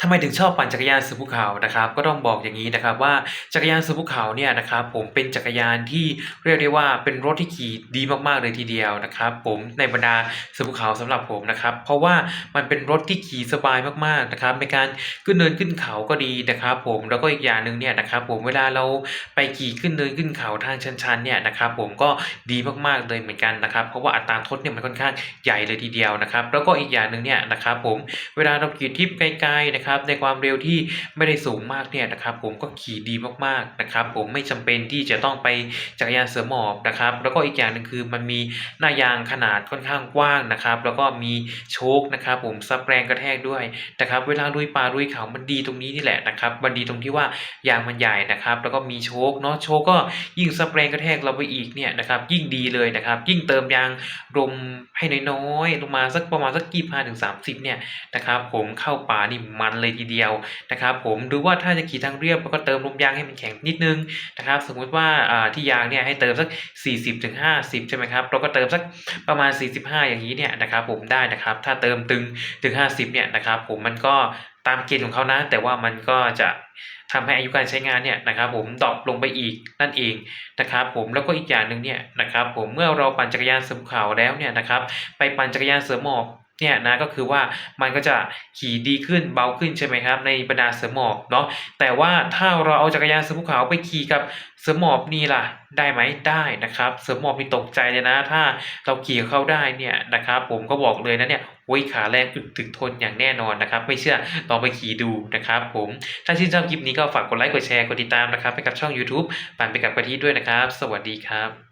ทำไมถึงชอบปั่นจักรยานสู่ภูเขานะครับ ก็ต้องบอกอย่างนี้นะครับว่าจักรยานสู่ภูเขาเนี่ยนะครับผมเป็นจักรยานที่เรียกได้ว่าเป็นรถที่ขี่ดีมากๆเลยทีเดียวนะครับ ผมในบรรดาสู่ภูเขาสำหรับผมนะครับเพราะว่ามันเป็นรถที่ขี่สบายมากๆนะครับในการขึ้นเนินขึ้นเขาก็ดีนะครับ ผมแล้วก็อีกอย่างหนึ่งเนี่ยนะครับผมเวลาเราไปขี่ขึ้นเนินขึ้นเขาทางชันๆเนี่ยนะครับผมก็ดีมากๆเลยเหมือนกันนะครับ เพราะว่าอัตราทดเนี่ยมันค่อนข้างใหญ่เลยทีเดียวนะครับ แล้วก็อีกอย่างหนึ่งเนี่ยนะครับผมเวลาเราขี่ทริปไกลๆนะครับในความเร็วที่ไม่ได้สูงมากเนี่ยนะครับผมก็ขี่ดีมากๆนะครับผมไม่จำเป็นที่จะต้องไปจักรยานเสือหมอบนะครับแล้วก็อีกอย่างหนึ่งคือมันมีหน้ายางขนาดค่อนข้างกว้างนะครับแล้วก็มีโชคนะครับผมซับแรงกระแทกด้วยนะครับเวลาลุยป่าลุยเขามันดีตรงนี้นี่แหละนะครับมันดีตรงที่ว่ายางมันใหญ่นะครับแล้วก็มีโชคเนาะโชคก็ยิ่งซับแรงกระแทกเราไปอีกเนี่ยนะครับยิ่งดีเลยนะครับยิ่งเติมยางลมให้น้อยๆลงมาสักประมาณสักยี่ห้าถึงสามสิบเนี่ยนะครับผมเข้าป่านี่มันเลยทีเดียวนะครับผมหรือว่าถ้าจะขี่ทางเรียบก็เติมลมยางให้มันแข็งนิดนึงนะครับสมมุติว่าที่ยางเนี่ยให้เติมสัก 40ถึง50 ใช่ไหมครับเราก็เติมสักประมาณ 45 อย่างนี้เนี่ยนะครับผมได้นะครับถ้าเติมตึงถึง 50 เนี่ยนะครับผมมันก็ตามเกณฑ์ของเขานะ แต่ว่ามันก็จะทำให้อายุการใช้งานเนี่ยนะครับผมดรอปลงไปอีกนั่นเองนะครับผมแล้วก็อีกอย่างหนึ่งเนี่ยนะครับผมเมื่อเราปั่นจักรยานเสือภูเขาแล้วเนี่ยนะครับไปปั่นจักรยานเสือหมอบ เนี่ยนะก็คือว่ามันก็จะขี่ดีขึ้นเบาขึ้นใช่ไหมครับ ในบรรดาเสือหมอบเนาะแต่ว่าถ้าเราเอาจักรยานเสือภูเขาไปขี่กับเสือหมอบนี่ล่ะได้ไหมได้นะครับ เสือหมอบมีตกใจเลยนะ ถ้าเราขี่เขาได้เนี่ยนะครับ ผมก็บอกเลยนะเนี่ยโอ้ยขาแรงอึดถึกทนอย่างแน่นอนนะครับ ไม่เชื่อลองไปขี่ดูนะครับ ผมถ้าชื่นชอบคลิปนี้ก็ฝากกดไลค์กดแชร์กดติดตามนะครับไปกับช่อง YouTube ปันไปกับกะทิด้วยนะครับ สวัสดีครับ